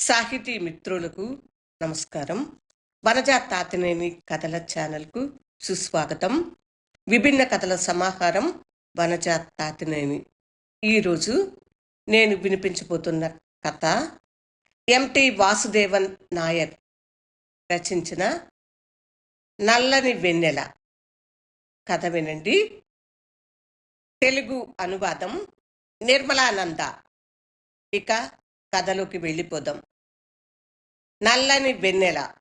సాహితీ మిత్రులకు నమస్కారం. వనజా తాతినేని కథల ఛానల్కు సుస్వాగతం. విభిన్న కథల సమాహారం వనజా తాతినేని. ఈరోజు నేను వినిపించబోతున్న కథ ఎంటి వాసుదేవన్ నాయర్ రచించిన నల్లని వెన్నెల. కథ వినండి. తెలుగు అనువాదం నిర్మలానంద. ఇక కథలోకి వెళ్ళిపోదాం. నల్లని వెన్నెల.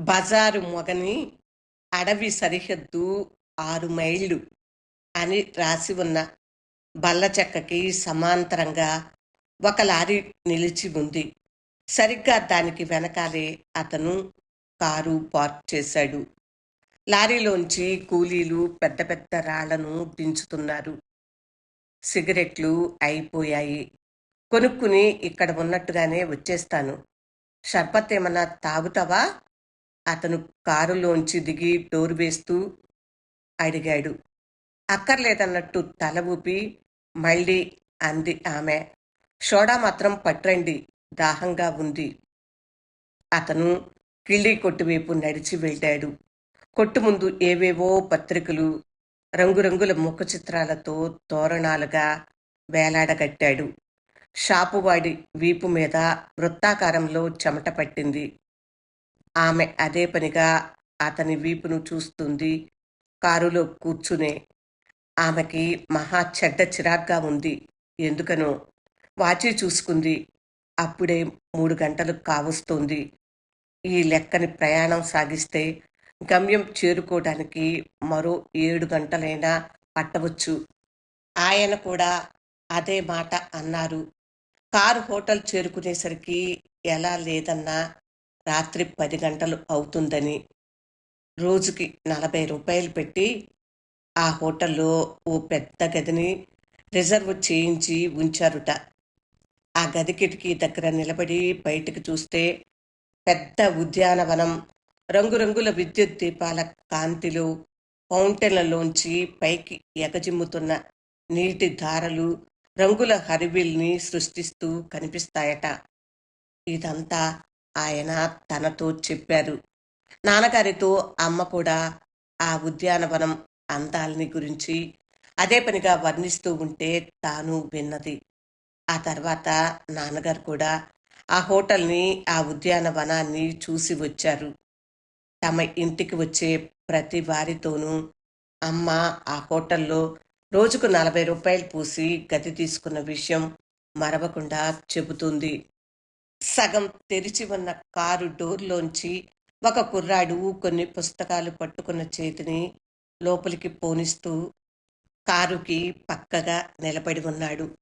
బజారు మొగని అడవి సరిహద్దు ఆరు మైళ్ళు అని రాసి ఉన్న బల్ల చెక్కకి సమాంతరంగా ఒక లారీ నిలిచి ఉంది. సరిగ్గా దానికి వెనకాలే అతను కారు పార్క్ చేశాడు. లారీలోంచి కూలీలు పెద్ద పెద్ద రాళ్ళను దించుతున్నారు. సిగరెట్లు అయిపోయాయి. కొనుక్కుని ఇక్కడ ఉన్నట్టుగానే వచ్చేస్తాను. షర్బత్ ఏమన్నా తాగుతావా? అతను కారులోంచి దిగి డోర్ వేస్తూ అడిగాడు. అక్కర్లేదన్నట్టు తల ఊపి మళ్ళీ అంది ఆమె. షోడా మాత్రం పట్రండి దాహంగా ఉంది. అతను కిళ్ళీ కొట్టువైపు నడిచి వెళ్ళాడు. కొట్టు ముందు ఏవేవో పత్రికలు రంగురంగుల ముఖ చిత్రాలతో తోరణాలుగా వేలాడగట్టాడు. షాపువాడి వీపు మీద వృత్తాకారంలో చెమట పట్టింది. ఆమె అదే పనిగా అతని వీపును చూస్తుంది. కారులో కూర్చునే ఆమెకి మహా చెడ్డ చిరాగ్గా ఉంది. ఎందుకనో వాచి చూసుకుంది. అప్పుడే మూడు గంటలు కావస్తోంది. ఈ లెక్కని ప్రయాణం సాగిస్తే గమ్యం చేరుకోవడానికి మరో ఏడు గంటలైనా పట్టవచ్చు. ఆయన కూడా అదే మాట అన్నారు. కారు హోటల్ చేరుకునేసరికి ఎలా లేదన్నా రాత్రి పది గంటలు అవుతుందని రోజుకి నలభై రూపాయలు పెట్టి ఆ హోటల్లో ఓ పెద్ద గదిని రిజర్వ్ చేయించి ఉంచారుట. ఆ గది కిటికీ దగ్గర నిలబడి బయటికి చూస్తే పెద్ద ఉద్యానవనం రంగురంగుల విద్యుత్ దీపాల కాంతిలో ఫౌంటైన్లలోంచి పైకి ఎగజిమ్ముతున్న నీటి ధారలు రంగుల హరివిల్ని సృష్టిస్తూ కనిపిస్తాయట. ఇదంతా ఆయన తనతో చెప్పారు. నాన్నగారితో అమ్మ కూడా ఆ ఉద్యానవనం అందాలని గురించి అదే పనిగా వర్ణిస్తూ ఉంటే తాను విన్నది. ఆ తర్వాత నాన్నగారు కూడా ఆ హోటల్ని ఆ ఉద్యానవనాన్ని చూసి వచ్చారు. తమ ఇంటికి వచ్చే ప్రతి వారితోనూ అమ్మ ఆ హోటల్లో రోజుకు నలభై రూపాయలు పూసి గది తీసుకున్న విషయం మరవకుండా చెబుతుంది. సగం తెరిచి ఉన్న కారు డోర్లోంచి ఒక కుర్రాడు కొన్ని పుస్తకాలు పట్టుకున్న చేతిని లోపలికి పోనిస్తూ కారుకి పక్కగా నిలబడి ఉన్నాడు.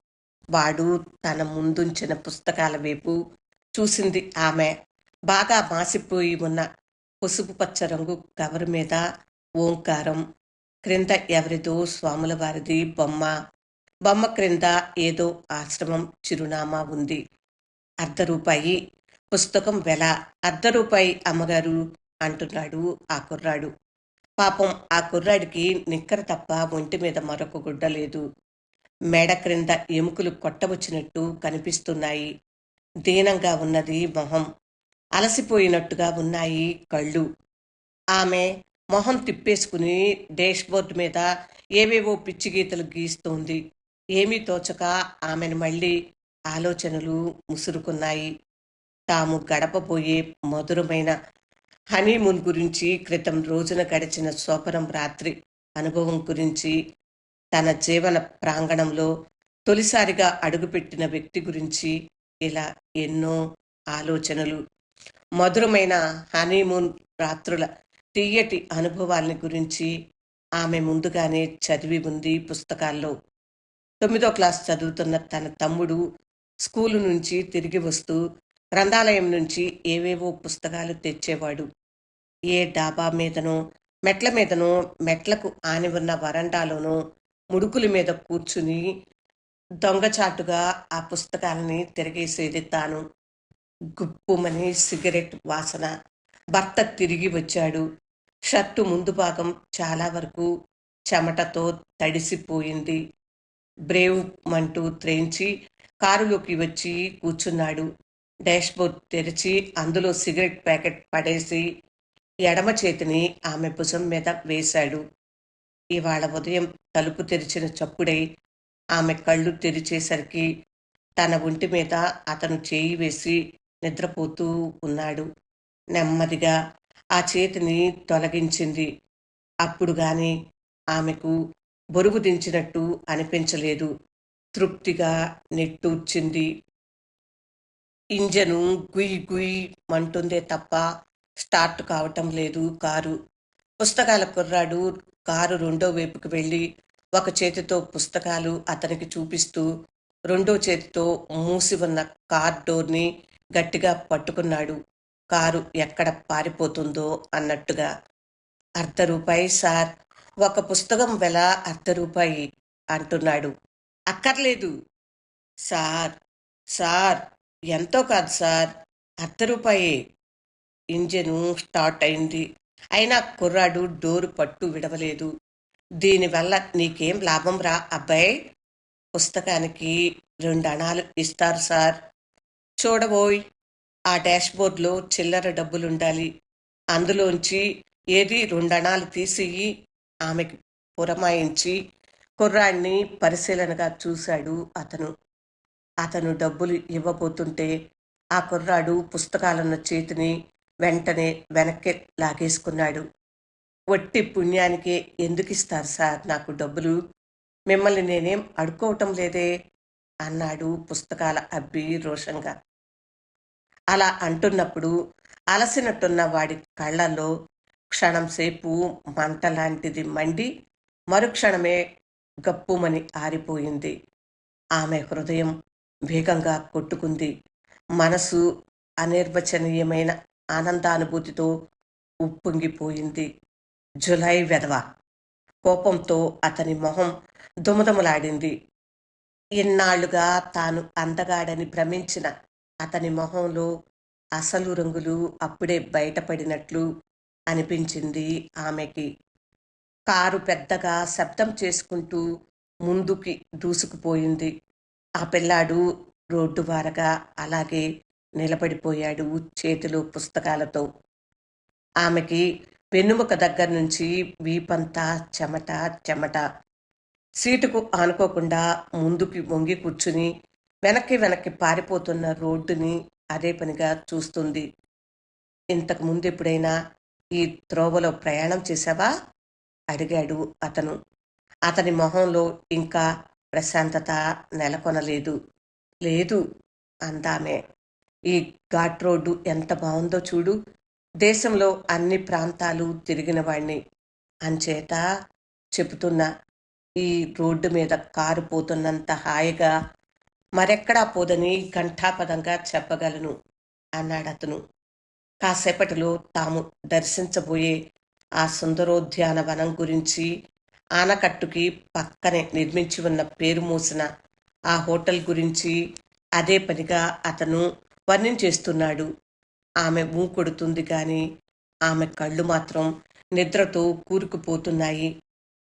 వాడు తన ముందుంచిన పుస్తకాల వైపు చూసింది ఆమె. బాగా మాసిపోయి ఉన్న పసుపు పచ్చ రంగు కవర్ మీద ఓంకారం క్రింద ఎవరిదో స్వాముల వారిది బొమ్మ. బొమ్మ క్రింద ఏదో ఆశ్రమం చిరునామా ఉంది. అర్ధ రూపాయి పుస్తకం వెల. అర్ధ రూపాయి అమ్మగారు అంటున్నాడు ఆ కుర్రాడు. పాపం ఆ కుర్రాడికి నిక్కర తప్ప ఒంటి మీద మరొక గుడ్డ లేదు. మేడ క్రింద ఎముకలు కొట్టవచ్చినట్టు కనిపిస్తున్నాయి. దీనంగా ఉన్నది మొహం. అలసిపోయినట్టుగా ఉన్నాయి కళ్ళు. ఆమె మొహం తిప్పేసుకుని బోర్డు మీద ఏవేవో పిచ్చి గీతలు గీస్తోంది. ఏమీ తోచక ఆమెను మళ్ళీ ఆలోచనలు ముసురుకున్నాయి. తాము గడపబోయే మధురమైన హనీమూన్ గురించి క్రితం రోజున గడిచిన సోపరం రాత్రి అనుభవం గురించి తన జీవన ప్రాంగణంలో తొలిసారిగా అడుగుపెట్టిన వ్యక్తి గురించి ఇలా ఎన్నో ఆలోచనలు. మధురమైన హనీమూన్ రాత్రుల తీయటి అనుభవాల్ని గురించి ఆమె ముందుగానే చదివి ఉంది పుస్తకాల్లో. తొమ్మిదో క్లాస్ చదువుతున్న తన తమ్ముడు స్కూలు నుంచి తిరిగి వస్తూ గ్రంథాలయం నుంచి ఏవేవో పుస్తకాలు తెచ్చేవాడు. ఏ డాబా మీదనో మెట్ల మీదనో మెట్లకు ఆని ఉన్న వరండాలోనో ముడుకుల మీద కూర్చుని దొంగచాటుగా ఆ పుస్తకాలని తిరిగేసేది తాను. గుప్పుమని సిగరెట్ వాసన. భర్త తిరిగి వచ్చాడు. షర్టు ముందు భాగం చాలా వరకు చెమటతో తడిసిపోయింది. బ్రేవ్ మంటూ త్రేయించి కారులోకి వచ్చి కూర్చున్నాడు. డాష్బోర్డ్ తెరిచి అందులో సిగరెట్ ప్యాకెట్ పడేసి ఎడమ చేతిని ఆమె భుజం మీద వేశాడు. ఇవాళ ఉదయం తలుపు తెరిచిన చప్పుడై ఆమె కళ్ళు తెరిచేసరికి తన ఒంటి మీద అతను చేయి వేసి నిద్రపోతూ ఉన్నాడు. నెమ్మదిగా ఆ చేతిని తొలగించింది. అప్పుడు గాని ఆమెకు బరువు దించినట్టు అనిపించలేదు. తృప్తిగా నెట్టూర్చింది. ఇంజను గుయ్ గుయ్ మంటుందే తప్ప స్టార్ట్ కావటం లేదు కారు. పుస్తకాల కుర్రాడు కారు రెండో వైపుకు వెళ్ళి ఒక చేతితో పుస్తకాలు అతనికి చూపిస్తూ రెండో చేతితో మూసి ఉన్న కార్ డోర్ని గట్టిగా పట్టుకున్నాడు. కారు ఎక్కడ పారిపోతుందో అన్నట్టుగా. అర్ధ రూపాయి సార్ ఒక పుస్తకం వెల అర్ధ రూపాయి? అంటున్నాడు. అక్కర్లేదు. సార్ సార్ ఎంతో కాదు సార్ అర్ధ రూపాయే. ఇంజను స్టార్ట్ అయింది. అయినా కుర్రాడు డోరు పట్టు విడవలేదు. దీనివల్ల నీకేం లాభం రా అబ్బాయి. పుస్తకానికి రెండు అణాలు ఇస్తారు సార్. చూడబోయ్. ఆ డాష్బోర్డ్లో చిల్లర డబ్బులుండాలి. అందులోంచి ఏది రెండణాలు తీసి ఆమెకి పురమాయించి కుర్రాడిని పరిశీలనగా చూశాడు అతను. అతను డబ్బులు ఇవ్వబోతుంటే ఆ కుర్రాడు పుస్తకాలున్న చేతిని వెంటనే వెనక్కి లాగేసుకున్నాడు. వట్టి పుణ్యానికే ఎందుకు ఇస్తారు సార్ నాకు డబ్బులు? మిమ్మల్ని నేనేం అడుక్కోవటం లేదే? అన్నాడు పుస్తకాల అబ్బి రోషంగా. అలా అంటున్నప్పుడు అలసినట్టున్న వాడి కళ్ళల్లో క్షణం సేపు మంట లాంటిది మండి మరుక్షణమే గప్పుమని ఆరిపోయింది. ఆమె హృదయం వేగంగా కొట్టుకుంది. మనసు అనిర్వచనీయమైన ఆనందానుభూతితో ఉప్పొంగిపోయింది. జులై వెధవ. కోపంతో అతని మొహం దుమదుమలాడింది. ఇన్నాళ్ళుగా తాను అందగాడని భ్రమించిన అతని మొహంలో అసలు రంగులు అప్పుడే బయటపడినట్లు అనిపించింది ఆమెకి. కారు పెద్దగా శబ్దం చేసుకుంటూ ముందుకి దూసుకుపోయింది. ఆ పిల్లాడు రోడ్డు వారగా అలాగే నిలబడిపోయాడు చేతిలో పుస్తకాలతో. ఆమెకి వెన్నుముక దగ్గర నుంచి వీపంతా చెమట చెమట. సీటుకు ఆనుకోకుండా ముందుకి వంగి కూర్చుని వెనక్కి వెనక్కి పారిపోతున్న రోడ్డుని అదే పనిగా చూస్తుంది. ఇంతకు ముందు ఎప్పుడైనా ఈ త్రోవలో ప్రయాణం చేశావా? అడిగాడు అతను. అతని మొహంలో ఇంకా ప్రశాంతత నెలకొనలేదు. లేదు అందామే. ఈ ఘాట్ రోడ్డు ఎంత బాగుందో చూడు. దేశంలో అన్ని ప్రాంతాలు తిరిగిన వాణ్ణి. అంచేత చెబుతున్నా ఈ రోడ్డు మీద కారు పోతున్నంత హాయిగా మరెక్కడా పోదని ఘంటాపదంగా చెప్పగలను అన్నాడు అతను కాసేపటిలో తాము దర్శించబోయే ఆ సుందరోద్యానవనం గురించి ఆనకట్టుకి పక్కనే నిర్మించి ఉన్న పేరు మోసిన ఆ హోటల్ గురించి అదే పనిగా అతను వర్ణించేస్తున్నాడు. ఆమె ఊ కొడుతుంది కానీ ఆమె కళ్ళు మాత్రం నిద్రతో కూరుకుపోతున్నాయి.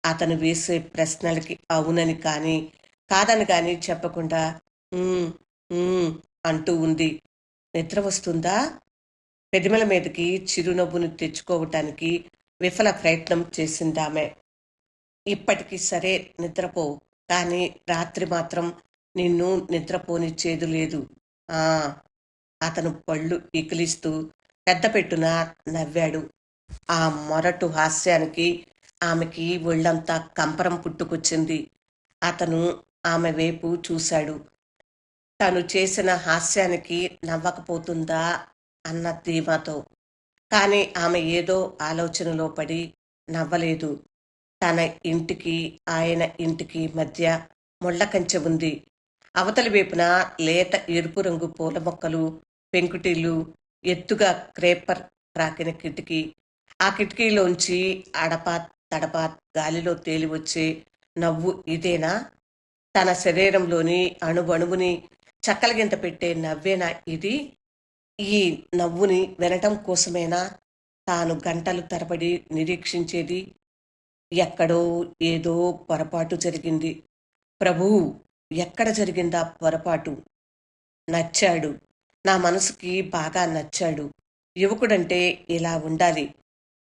అతను వేసే ప్రశ్నలకి అవునని కానీ కాదని కానీ చెప్పకుండా అంటూ ఉంది. నిద్ర వస్తుందా? పెదిమల మీదకి చిరునవ్వును తెచ్చుకోవటానికి విఫల ప్రయత్నం చేసిందామె. ఇప్పటికీ సరే నిద్రపో కానీ రాత్రి మాత్రం నిన్ను నిద్రపోనిచ్చేది లేదు. ఆ! అతను పళ్ళు ఇకిలిస్తూ పెద్ద పెట్టున నవ్వాడు. ఆ మొరటు హాస్యానికి ఆమెకి ఒళ్ళంతా కంపరం పుట్టుకొచ్చింది. అతను ఆమె వైపు చూశాడు. తను చేసిన హాస్యానికి నవ్వకపోతుందా అన్న ధీమాతో. కానీ ఆమె ఏదో ఆలోచనలో పడి నవ్వలేదు. తన ఇంటికి ఆయన ఇంటికి మధ్య ముళ్ళకంచె ఉంది. అవతలి వైపున లేత ఎరుపు రంగు పూల మొక్కలు పెంకుటీలు ఎత్తుగా క్రేపర్ రాకిన కిటికీ. ఆ కిటికీలోంచి అడపా తడపా గాలిలో తేలివచ్చే నవ్వు ఇదేనా? తన శరీరంలోని అణువణువుని చక్కలగింత పెట్టే నవ్వేనా ఇది? ఈ నవ్వుని వినటం కోసమేనా? తాను గంటలు తరబడి నిరీక్షించేది ఎక్కడో ఏదో పొరపాటు జరిగింది. ప్రభువు ఎక్కడ జరిగిందా పొరపాటు? నచ్చాడు. నా మనసుకి బాగా నచ్చాడు. యువకుడంటే ఇలా ఉండాలి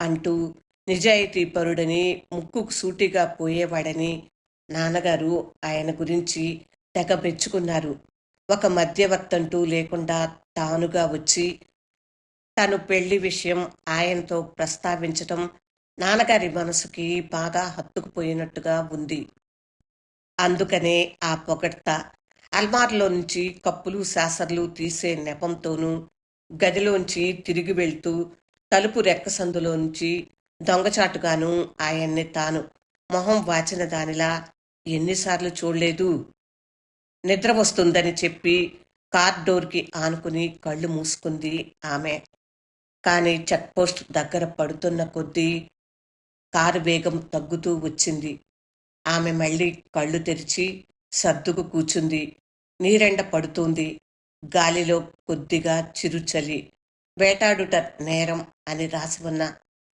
అంటూ నిజాయితీ పరుడని ముక్కుకు సూటిగా పోయేవాడని నాన్నగారు ఆయన గురించి తెగ పెంచుకున్నారు ఒక మధ్యవర్తంటూ లేకుండా తానుగా వచ్చి తను పెళ్ళి విషయం ఆయనతో ప్రస్తావించటం నాన్నగారి మనసుకి బాగా హత్తుకుపోయినట్టుగా ఉంది. అందుకనే ఆ పొగడ్త అల్మార్లో నుంచి కప్పులు శాసర్లు తీసే నెపంతోనూ గదిలోంచి తిరిగి వెళ్తూ తలుపు రెక్కసందులోంచి దొంగచాటుగాను ఆయన్ని తాను మొహం వాచిన దానిలా ఎన్నిసార్లు చూడలేదు. నిద్ర వస్తుందని చెప్పి కార్ డోర్కి ఆనుకుని కళ్ళు మూసుకుంది ఆమె. కానీ చెక్ పోస్ట్ దగ్గర పడుతున్న కొద్దీ కారు వేగం తగ్గుతూ వచ్చింది. ఆమె మళ్ళీ కళ్ళు తెరిచి సర్దుకు కూచుంది. నీరెండ పడుతుంది. గాలిలో కొద్దిగా చిరుచలి. వేటాడుట నేరం అని రాసి ఉన్న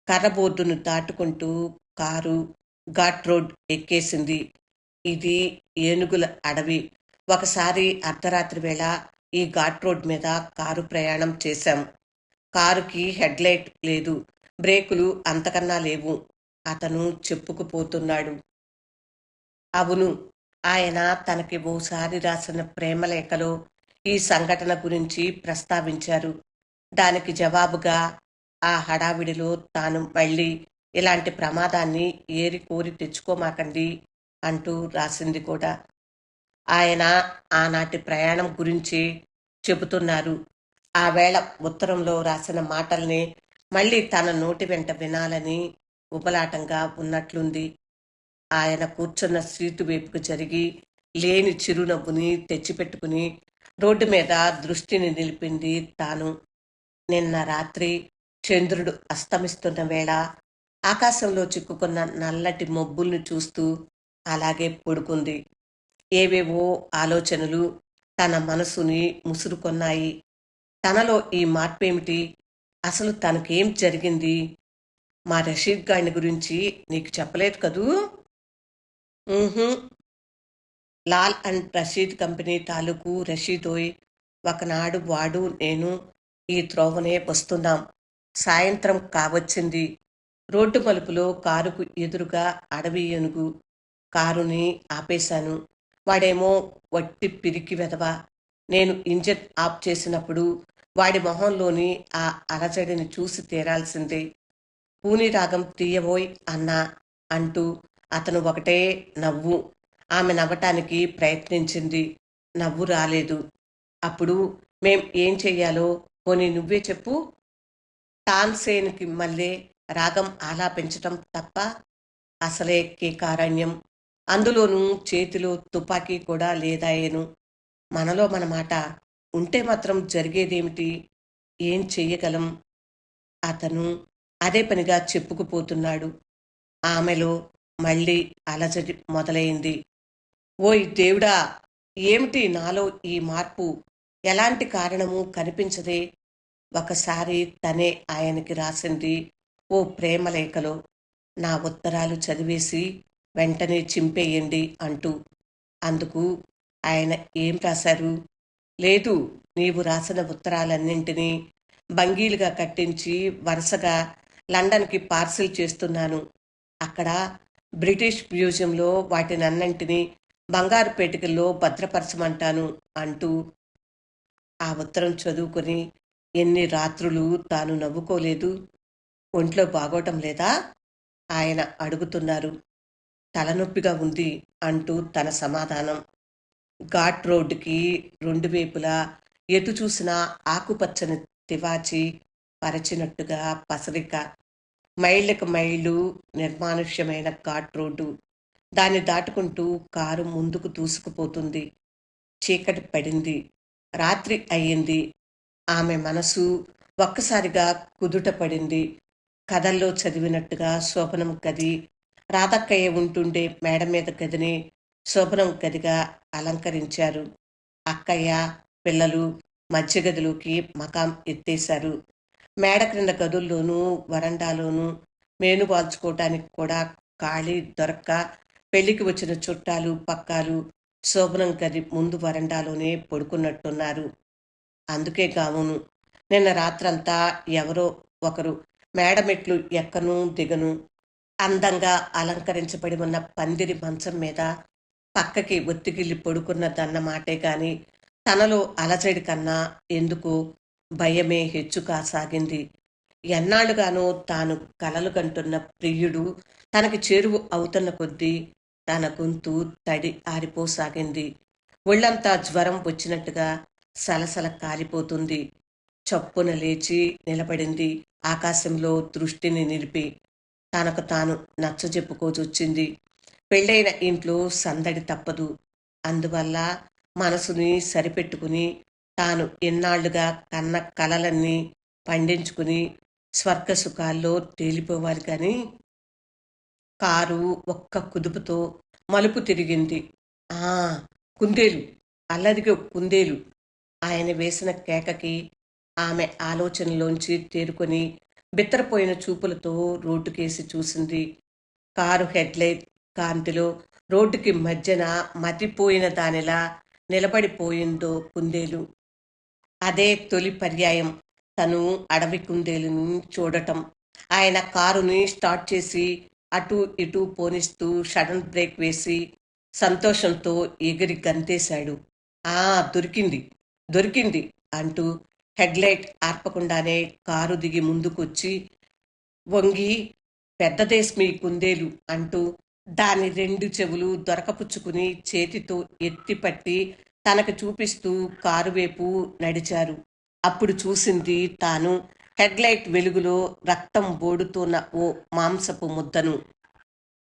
కర్రబోర్డును దాటుకుంటూ కారు ఘాట్ రోడ్ ఎక్కేసింది. ఇది ఏనుగుల అడవి. ఒకసారి అర్ధరాత్రి వేళ ఈ ఘాట్ రోడ్ మీద కారు ప్రయాణం చేశాం. కారుకి హెడ్ లైట్ లేదు. బ్రేకులు అంతకన్నా లేవు. అతను చెప్పుకుపోతున్నాడు. అవును ఆయన తనకి ఓసారి రాసిన ప్రేమలేఖలో ఈ సంఘటన గురించి ప్రస్తావించారు. దానికి జవాబుగా ఆ హడావిడిలో తాను మళ్ళీ ఇలాంటి ప్రమాదాన్ని ఏరి కోరి తెచ్చుకోమాకండి అంటూ రాసింది కూడా. ఆయన ఆనాటి ప్రయాణం గురించి చెబుతున్నారు. ఆ వేళ ఉత్తరంలో రాసిన మాటల్ని మళ్ళీ తన నోటి వెంట వినాలని ఉపలాటంగా ఉన్నట్లుంది. ఆయన కూర్చున్న సీటు వైపుకు జరిగి లేని చిరునవ్వుని తెచ్చిపెట్టుకుని రోడ్డు మీద దృష్టిని నిలిపింది తాను. నిన్న రాత్రి చంద్రుడు అస్తమిస్తున్న వేళ ఆకాశంలో చిక్కుకున్న నల్లటి మబ్బుల్ని చూస్తూ అలాగే పడుకుంది. ఏవేవో ఆలోచనలు తన మనసుని ముసురుకొన్నాయి. తనలో ఈ మార్పేమిటి? అసలు తనకేం జరిగింది? మా రషీద్ గాడిని గురించి నీకు చెప్పలేదు కదూ? లాల్ అండ్ రషీద్ కంపెనీ తాలూకు రషీదోయ్ ఒకనాడు వాడు నేను ఈ త్రోవనే వస్తున్నాం. సాయంత్రం కావచ్చింది. రోడ్డు మలుపులో కారుకు ఎదురుగా అడవి ఏనుగు కారుని ఆపేశాను. వాడేమో వట్టి పిరికి వెదవ నేను ఇంజన్ ఆఫ్ చేసినప్పుడు వాడి మొహంలోని ఆ అలజడిని చూసి తీరాల్సిందే. పూని రాగం తీయబోయ్ అన్నా అంటూ అతను ఒకటే నవ్వు. ఆమె నవ్వటానికి ప్రయత్నించింది. నవ్వు రాలేదు. అప్పుడు మేం ఏం చెయ్యాలో పోనీ నువ్వే చెప్పు. తాన్సేన్కి మళ్ళీ రాగం ఆలాపించటం తప్ప అసలే కేకారణ్యం. అందులోనూ చేతిలో తుపాకీ కూడా లేదాయేను. మనలో మన మాట ఉంటే మాత్రం జరిగేదేమిటి? ఏం చెయ్యగలం? అతను అదే పనిగా చెప్పుకుపోతున్నాడు. ఆమెలో మళ్ళీ అలజడి మొదలైంది. ఓయ్ దేవుడా! ఏమిటి నాలో ఈ మార్పు? ఎలాంటి కారణము కనిపించదే. ఒకసారి తనే ఆయనకి రాసింది ఓ ప్రేమలేఖలో. నా ఉత్తరాలు చదివేసి వెంటనే చింపేయండి అంటూ అందుకు ఆయన ఏం రాశారు? లేదు నీవు రాసిన ఉత్తరాలన్నింటినీ బంగీలుగా కట్టించి వరుసగా లండన్కి పార్సిల్ చేస్తున్నాను. అక్కడ బ్రిటిష్ మ్యూజియంలో వాటినన్నింటినీ బంగారు పేటికల్లో భద్రపరచమంటాను అంటూ ఆ ఉత్తరం చదువుకొని ఎన్ని రాత్రులు తాను నవ్వుకోలేదు. ఒంట్లో బాగోటం లేదా? ఆయన అడుగుతున్నారు. తలనొప్పిగా ఉంది అంటూ తన సమాధానం. ఘాట్ రోడ్డుకి రెండు వైపులా ఎటు చూసినా ఆకుపచ్చని తివాచి పరచినట్టుగా పసరిక. మైళ్ళకు మైళ్ళు నిర్మానుష్యమైన ఘాట్ రోడ్డు. దాన్ని దాటుకుంటూ కారు ముందుకు దూసుకుపోతుంది. చీకటి పడింది. రాత్రి అయ్యింది. ఆమె మనసు ఒక్కసారిగా కుదుట పడింది. కథల్లో చదివినట్టుగా శోభనం గది రాధక్కయ్య ఉంటుండే మేడ మీద గదిని శోభనం గదిగా అలంకరించారు. అక్కయ్య పిల్లలు మధ్య గదిలోకి మకాం ఎత్తేశారు. మేడ క్రింద గదుల్లోనూ వరండాలోనూ మేను పాల్చుకోవటానికి కూడా ఖాళీ దొరక్క పెళ్ళికి వచ్చిన చుట్టాలు పక్కాలు శోభనం గది ముందు వరండాలోనే పడుకున్నట్టున్నారు. అందుకే గావును నిన్న రాత్రంతా ఎవరో ఒకరు మేడమెట్లు ఎక్కను దిగను అందంగా అలంకరించబడి ఉన్న పందిరి మంచం మీద పక్కకి ఒత్తికిల్లి పొడుకున్నదన్నమాటే గాని తనలో అలజడి కన్నా ఎందుకు భయమే హెచ్చు కాసాగింది. ఎన్నాళ్ళుగానో తాను కలలు కంటున్న ప్రియుడు తనకి చేరువు అవుతున్న కొద్దీ తన గొంతు తడి ఆరిపోసాగింది. ఒళ్ళంతా జ్వరం వచ్చినట్టుగా సలసల కాలిపోతుంది. చప్పున లేచి నిలబడింది. ఆకాశంలో దృష్టిని నిలిపి తనకు తాను నచ్చజెప్పుకోజొచ్చింది పెళ్ళైన ఇంట్లో సందడి తప్పదు. అందువల్ల మనసుని సరిపెట్టుకుని తాను ఎన్నాళ్ళుగా కన్న కలలన్నీ పండించుకుని స్వర్గ సుఖాల్లో తేలిపోవాలి కానీ కారు ఒక్క కుదుపుతో మలుపు తిరిగింది. ఆ కుందేలు అల్లరిగా కుందేలు. ఆయన వేసిన కేకకి ఆమె ఆలోచనలోంచి తేరుకొని బిత్తరపోయిన చూపులతో రోడ్డుకేసి చూసింది. కారు హెడ్లైట్ కాంతిలో రోడ్డుకి మధ్యన మతిపోయిన దానిలా నిలబడిపోయిందో కుందేలు. అదే తొలి పర్యాయం. తను అడవి కుందేలుని చూడటం. ఆయన కారుని స్టార్ట్ చేసి అటు ఇటు పోనిస్తూ షడన్ బ్రేక్ వేసి సంతోషంతో ఎగిరి గంతేశాడు. ఆ దొరికింది. దొరికింది అంటూ హెడ్లైట్ ఆర్పకుండానే కారు దిగి ముందుకొచ్చి వంగి పెద్దదేశ్మి కుందేలు అంటూ దాని రెండు చెవులు దొరకపుచ్చుకుని చేతితో ఎత్తిపట్టి తనకు చూపిస్తూ కారు వైపు నడిచారు. అప్పుడు చూసింది తాను హెడ్లైట్ వెలుగులో రక్తం బోడుతున్న ఓ మాంసపు ముద్దను.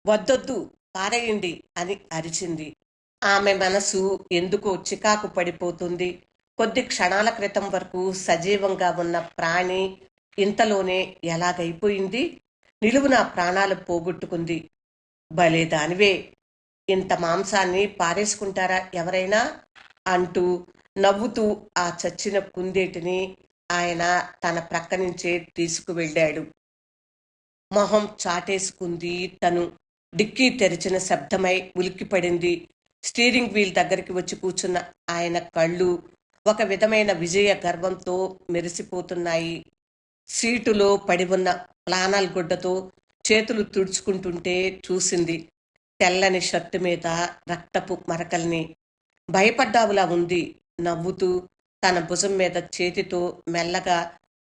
వద్దొద్దు పారేయండి అని అరిచింది. ఆమె మనసు ఎందుకో చికాకు పడిపోతుంది. కొద్ది క్షణాల క్రితం వరకు సజీవంగా ఉన్న ప్రాణి ఇంతలోనే ఎలాగైపోయింది? నిలువున ప్రాణాలు పోగొట్టుకుంది. భలే దానివే! ఇంత మాంసాన్ని పారేసుకుంటారా ఎవరైనా? అంటూ నవ్వుతూ ఆ చచ్చిన కుందేటిని ఆయన తన ప్రక్క నుంచే తీసుకువెళ్ళాడు. మొహం చాటేసుకుంది తను. డిక్కీ తెరిచిన శబ్దమై ఉలిక్కిపడింది. స్టీరింగ్ వీల్ దగ్గరికి వచ్చి కూర్చున్న ఆయన కళ్ళు ఒక విధమైన విజయ గర్వంతో మెరిసిపోతున్నాయి. సీటులో పడి ఉన్న ప్లానల్ గుడ్డతో చేతులు తుడుచుకుంటుంటే చూసింది తెల్లని షర్టు మీద రక్తపు మరకల్ని. భయపడ్డావులా ఉంది నవ్వుతూ తన భుజం మీద చేతితో మెల్లగా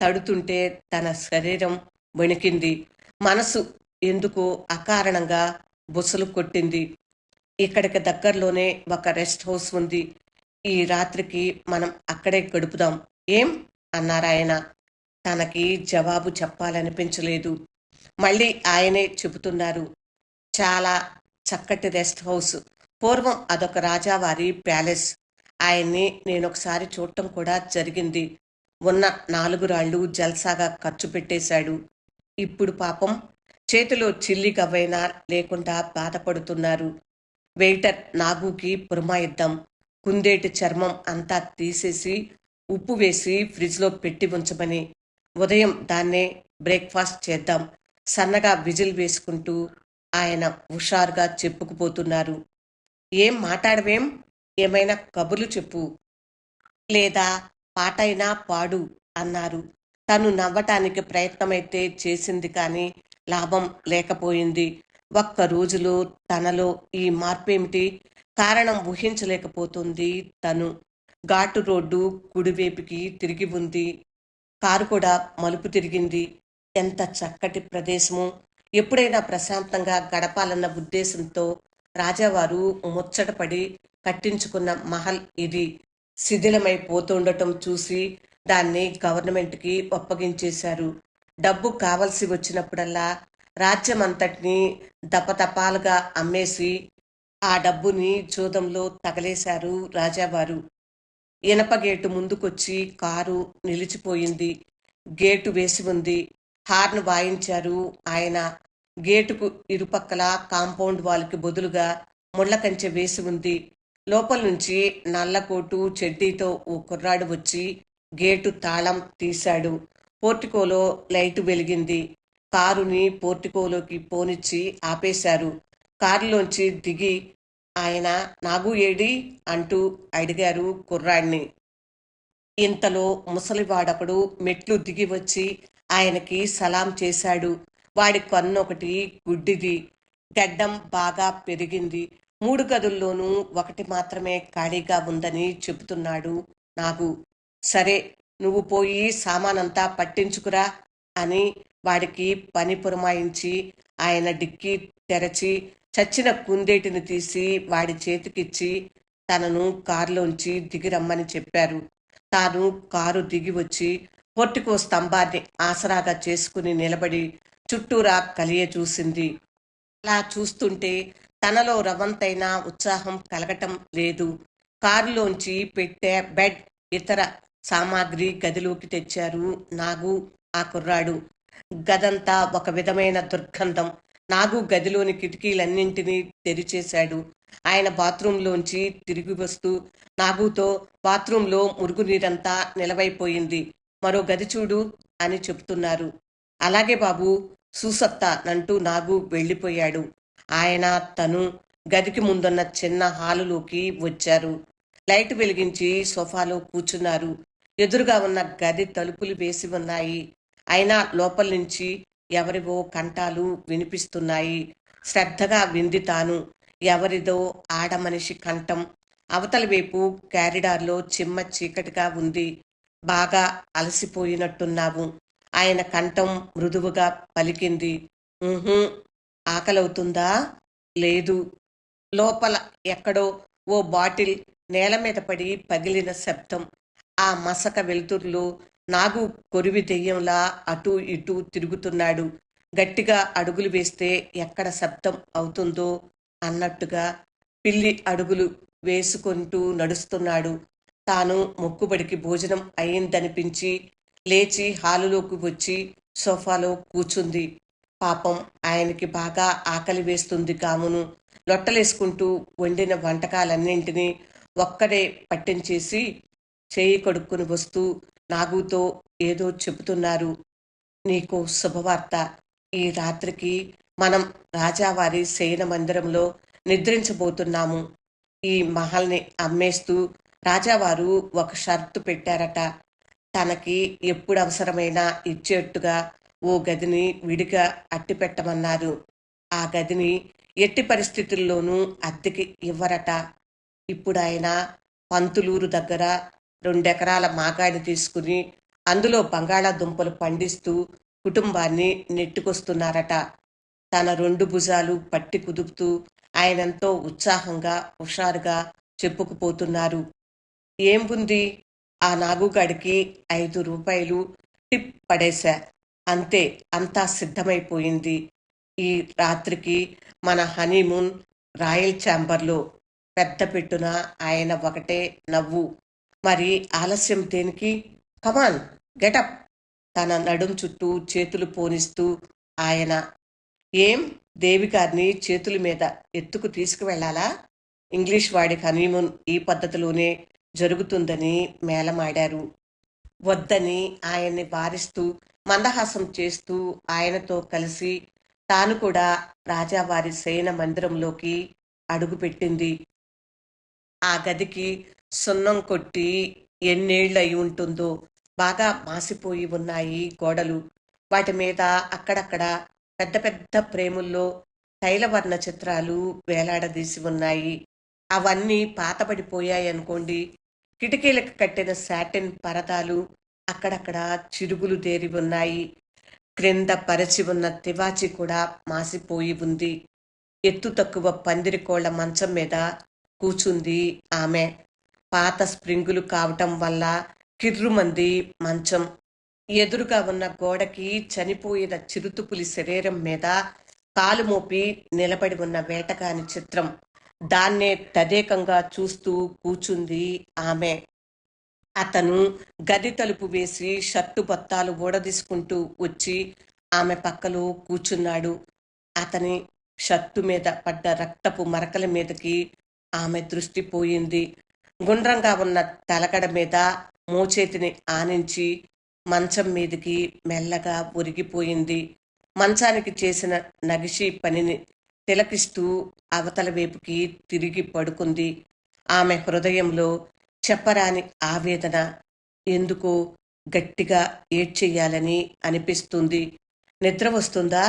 తడుతుంటే తన శరీరం వణికింది. మనసు ఎందుకో అకారణంగా బుసలు కొట్టింది. ఇక్కడికి దగ్గరలోనే ఒక రెస్ట్ హౌస్ ఉంది. ఈ రాత్రికి మనం అక్కడే గడుపుదాం. ఏం? అన్నారాయన. తనకి జవాబు చెప్పాలనిపించలేదు. మళ్ళీ ఆయనే చెబుతున్నారు. చాలా చక్కటి రెస్ట్ హౌస్. పూర్వం అదొక రాజావారి ప్యాలెస్. ఆయన్ని నేను ఒకసారి చూడటం కూడా జరిగింది. ఉన్న నాలుగు రాళ్ళు జల్సాగా ఖర్చు పెట్టేశాడు. ఇప్పుడు పాపం చేతిలో చిల్లి గవ్వైనా లేకుండా బాధపడుతున్నారు. వెయిటర్ నాగుకి పురమాయిద్దాం. కుందేటి చర్మం అంతా తీసేసి ఉప్పు వేసి ఫ్రిడ్జ్లో పెట్టి ఉంచమని ఉదయం దాన్నే బ్రేక్ఫాస్ట్ చేద్దాం సన్నగా విజిల్ వేసుకుంటూ ఆయన హుషారుగా చెప్పుకుపోతున్నారు. ఏం మాట్లాడవేం? ఏమైనా కబుర్లు చెప్పు. లేదా పాటైనా పాడు అన్నారు. తను నవ్వటానికి ప్రయత్నమైతే చేసింది కానీ లాభం లేకపోయింది. ఒక్క రోజులో తనలో ఈ మార్పేమిటి? కారణం ఊహించలేకపోతుంది. తను ఘాటు రోడ్డు కుడివైపుకి తిరిగి ఉంది. కారు కూడా మలుపు తిరిగింది. ఎంత చక్కటి ప్రదేశము. ఎప్పుడైనా ప్రశాంతంగా గడపాలన్న ఉద్దేశంతో రాజావారు ముచ్చటపడి కట్టించుకున్న మహల్ ఇది శిథిలమైపోతుండటం చూసి దాన్ని గవర్నమెంట్కి ఒప్పగించేశారు. డబ్బు కావలసి వచ్చినప్పుడల్లా రాజ్యం అంతటిని దపదపాలుగా అమ్మేసి ఆ డబ్బుని జూదంలో తగలేశారు రాజావారు. ఇనప గేటు ముందుకొచ్చి కారు నిలిచిపోయింది. గేటు వేసి ఉంది. హార్న్ వాయించారు. ఆయన గేటుకు ఇరుపక్కల కాంపౌండ్ వాల్కి బదులుగా ముళ్ళ కంచె వేసి ఉంది. లోపల నుంచి నల్లకోటు చెడ్డీతో ఓ కుర్రాడు వచ్చి గేటు తాళం తీశాడు. పోర్టికోలో లైటు వెలిగింది. కారుని పోర్టికోలోకి పోనిచ్చి ఆపేశారు. కారులోంచి దిగి ఆయన నాగు ఏడి అంటూ అడిగారు కుర్రాడిని. ఇంతలో ముసలివాడొకడు మెట్లు దిగి వచ్చి ఆయనకి సలాం చేశాడు. వాడి కన్నొకటి గుడ్డిది. గడ్డం బాగా పెరిగింది. మూడు గదుల్లోనూ ఒకటి మాత్రమే ఖాళీగా ఉందని చెబుతున్నాడు నాగు. సరే నువ్వు పోయి సామానంతా పట్టించుకురా అని వాడికి పని పురమాయించి ఆయన డిక్కీ తెరచి చచ్చిన కుందేటిని తీసి వాడి చేతికిచ్చి తనను కారులోంచి దిగిరమ్మని చెప్పారు. తాను కారు దిగి వచ్చి పొట్టికో స్తంభాన్ని ఆసరాగా చేసుకుని నిలబడి చుట్టూరా కలియ చూసింది. అలా చూస్తుంటే తనలో రవంతైనా ఉత్సాహం కలగటం లేదు. కారులోంచి పెట్టే బెడ్ ఇతర సామాగ్రి గదిలోకి తెచ్చారు నాగు ఆ కుర్రాడు. గదంతా ఒక విధమైన దుర్గంధం. నాగు గదిలోని కిటికీలన్నింటినీ తెరిచేశాడు. ఆయన బాత్రూంలోంచి తిరిగి వస్తూ నాగుతో బాత్రూంలో మురుగునీరంతా నిలవైపోయింది. మరో గది చూడు అని చెప్తున్నారు. అలాగే బాబు సూసత్తా నంటూ నాగు వెళ్ళిపోయాడు. ఆయన తను గదికి ముందున్న చిన్న హాలులోకి వచ్చారు. లైట్ వెలిగించి సోఫాలో కూర్చున్నారు. ఎదురుగా ఉన్న గది తలుపులు వేసి ఉన్నాయి. అయినా లోపల నుంచి ఎవరివో కంఠాలు వినిపిస్తున్నాయి. శ్రద్ధగా వింది తాను ఎవరిదో ఆడమనిషి కంఠం. అవతల వైపు క్యారిడార్లో చిమ్మ చీకటిగా ఉంది. బాగా అలసిపోయినట్టున్నావు. ఆయన కంఠం మృదువుగా పలికింది. ఆకలవుతుందా? లేదు. లోపల ఎక్కడో ఓ బాటిల్ నేల మీద పడి పగిలిన శబ్దం. ఆ మసక వెలుతురులో నాగు కొరివి దెయ్యంలా అటూ ఇటూ తిరుగుతున్నాడు. గట్టిగా అడుగులు వేస్తే ఎక్కడ శబ్దం అవుతుందో అన్నట్టుగా పిల్లి అడుగులు వేసుకుంటూ నడుస్తున్నాడు. తాను మొక్కుబడికి భోజనం అయిందనిపించి లేచి హాలులోకి వచ్చి సోఫాలో కూర్చుంది. పాపం ఆయనకి బాగా ఆకలి వేస్తుంది కామును లొట్టలేసుకుంటూ వండిన వంటకాలన్నింటినీ ఒక్కడే పట్టించేసి చేయి కడుక్కుని వస్తూ నాగుతో ఏదో చెబుతున్నారు. నీకు శుభవార్త. ఈ రాత్రికి మనం రాజావారి శయన మందిరంలో నిద్రించబోతున్నాము. ఈ మహల్ని అమ్మేస్తూ రాజావారు ఒక షరతు పెట్టారట. తనకి ఎప్పుడు అవసరమైనా ఇచ్చేట్టుగా ఓ గదిని విడిగా అట్టి పెట్టమన్నారు. ఆ గదిని ఎట్టి పరిస్థితుల్లోనూ అద్దెకి ఇవ్వరట. ఇప్పుడు ఆయన పంతులూరు దగ్గర రెండెకరాల మాగాడి తీసుకుని అందులో బంగాళాదుంపలు పండిస్తూ కుటుంబాన్ని నెట్టుకొస్తున్నారట. తన రెండు భుజాలు పట్టి కుదుపుతూ ఆయనంతో ఉత్సాహంగా హుషారుగా చెప్పుకుపోతున్నారు. ఏం ఉంది ఆ నాగుగాడికి ఐదు రూపాయలు టిప్ పడేశా. అంతే అంతా సిద్ధమైపోయింది. ఈ రాత్రికి మన హనీమూన్ రాయల్ ఛాంబర్లో పెద్ద పెట్టున ఆయన ఒకటే నవ్వు. మరి ఆలస్యం దేనికి? కమాన్ గెటప్ తన నడుం చుట్టూ చేతులు పోనిస్తూ ఆయన ఏం? దేవి గారిని చేతుల మీద ఎత్తుకు తీసుకువెళ్ళాలా? ఇంగ్లీష్ వాడి హనీమూన్ ఈ పద్ధతిలోనే జరుగుతుందని మేళమాడారు. వద్దని ఆయన్ని వారిస్తూ మందహాసం చేస్తూ ఆయనతో కలిసి తాను కూడా రాజావారి శయన మందిరంలోకి అడుగుపెట్టింది. ఆ గదికి సున్నం కొట్టి ఎన్నేళ్ళు అయి ఉంటుందో బాగా మాసిపోయి ఉన్నాయి గోడలు. వాటి మీద అక్కడక్కడ పెద్ద పెద్ద ప్రేముల్లో తైలవర్ణ చిత్రాలు వేలాడదీసి ఉన్నాయి. అవన్నీ పాతబడిపోయాయి అనుకోండి. కిటికీలకు కట్టిన శాటిన్ పరదాలు అక్కడక్కడ చిరుగులు దేరి ఉన్నాయి. క్రింద పరిచి ఉన్న తివాచి కూడా మాసిపోయి ఉంది. ఎత్తు తక్కువ పందిరికోళ్ళ మంచం మీద కూచుంది ఆమె. పాత స్ప్రింగులు కావటం వల్ల కిర్రుమంది మంచం ఎదురుగా ఉన్న గోడకి చనిపోయిన చిరుతుపులి శరీరం మీద కాలు మోపి నిలబడి ఉన్న వేటగాని చిత్రం. దాన్నే తదేకంగా చూస్తూ కూచుంది ఆమె. అతను గది తలుపు వేసి షర్టు బత్తాలు ఊడదీసుకుంటూ వచ్చి ఆమె పక్కలో కూర్చున్నాడు అతని షర్టు మీద పడ్డ రక్తపు మరకల మీదకి ఆమె దృష్టి పోయింది. గుండ్రంగా ఉన్న తలకడ మీద మోచేతిని ఆనించి మంచం మీదకి మెల్లగా ఒరిగిపోయింది మంచానికి చేసిన నగిషి పనిని తిలకిస్తూ అవతల వైపుకి తిరిగి పడుకుంది. ఆమె హృదయంలో చెప్పరాని ఆవేదన ఎందుకో గట్టిగా ఏడ్చేయాలని అనిపిస్తుంది. నిద్ర వస్తుందా?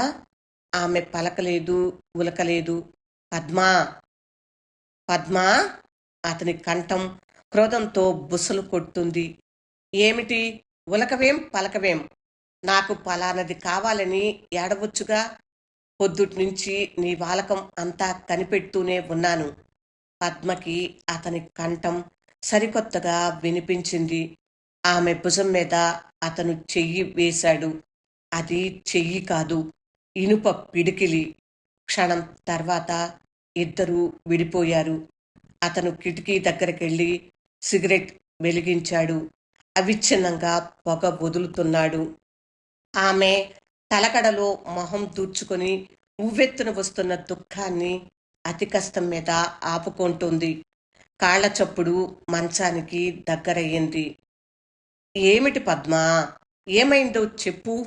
ఆమె పలకలేదు ఉలకలేదు. పద్మా! పద్మా! అతని కంఠం క్రోధంతో బుసలు కొడుతుంది. ఏమిటి? ఉలకవేం పలకవేం? నాకు పలానది కావాలని ఏడవచ్చుగా? పొద్దుటి నుంచి నీ వాలకం అంతా కనిపెడుతూనే ఉన్నాను. పద్మకి అతని కంఠం సరికొత్తగా వినిపించింది. ఆమె భుజం మీద అతను చెయ్యి వేశాడు. అది చెయ్యి కాదు ఇనుప పిడికిలి. క్షణం తర్వాత ఇద్దరూ విడిపోయారు. అతను కిటికీ దగ్గరకెళ్ళి సిగరెట్ వెలిగించాడు. అవిచ్ఛిన్నంగా పొగ వదులుతున్నాడు. ఆమె తలకడలో మొహం దూర్చుకొని ఉవ్వెత్తున వస్తున్న దుఃఖాన్ని అతి కష్టం మీద ఆపుకుంటుంది. కాళ్ళ చప్పుడు మంచానికి దగ్గరయ్యింది. ఏమిటి పద్మ? ఏమైందో చెప్పు.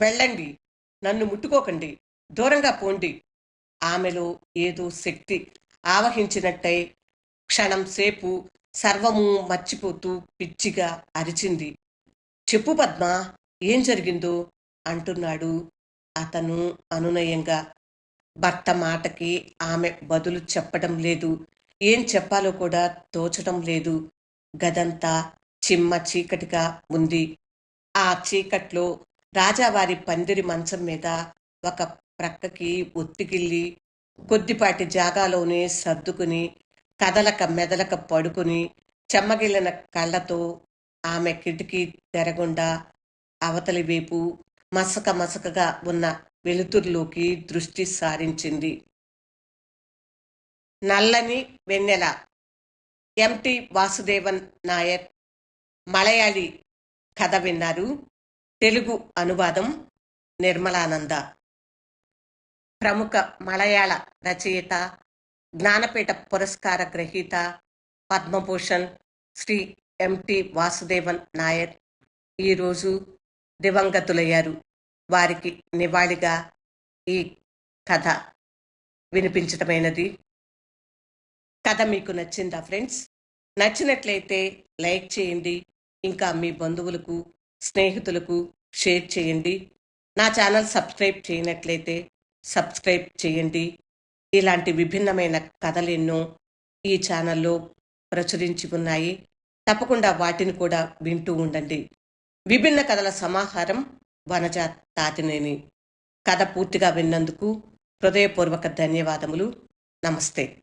వెళ్ళండి. నన్ను ముట్టుకోకండి. దూరంగా పోండి. ఆమెలో ఏదో శక్తి ఆవహించినట్టై క్షణం సేపు సర్వము మర్చిపోతూ పిచ్చిగా అరిచింది. చెప్పు పద్మ ఏం జరిగిందో? అంటున్నాడు అతను అనునయంగా. భర్త మాటకి ఆమె బదులు చెప్పడం లేదు. ఏం చెప్పాలో కూడా తోచడం లేదు. గదంతా చిమ్మ చీకటిగా ఉంది. ఆ చీకట్లో రాజావారి పందిరి మంచం మీద ఒక ప్రక్కకి ఒత్తిగిల్లి కొద్దిపాటి జాగాలోనే సర్దుకుని కదలక మెదలక పడుకుని చెమ్మగిల్లిన కళ్ళతో ఆమె కిటికీ తెరగుండా అవతలి వైపు మసక మసకగా ఉన్న వెలుతురులోకి దృష్టి సారించింది. నల్లని వెన్నెల. ఎంటి వాసుదేవన్ నాయర్ మలయాళీ కథ విన్నారు. తెలుగు అనువాదం నిర్మలానంద. ప్రముఖ మలయాళ రచయిత జ్ఞానపీఠ పురస్కార గ్రహీత పద్మభూషణ్ శ్రీ ఎంటి వాసుదేవన్ నాయర్ ఈరోజు దివంగతులయ్యారు. వారికి నివాళిగా ఈ కథ వినిపించటమైనది. కథ మీకు నచ్చిందా ఫ్రెండ్స్? నచ్చినట్లయితే లైక్ చేయండి ఇంకా మీ బంధువులకు స్నేహితులకు షేర్ చేయండి. నా ఛానల్ సబ్స్క్రైబ్ చేయనట్లయితే సబ్స్క్రైబ్ చేయండి. ఇలాంటి విభిన్నమైన కథలెన్నో ఈ ఛానల్లో ప్రచురించి ఉన్నాయి. తప్పకుండా వాటిని కూడా వింటూ ఉండండి. విభిన్న కథల సమాహారం వనజ తాతినేని. కథ పూర్తిగా విన్నందుకు హృదయపూర్వక ధన్యవాదములు. నమస్తే.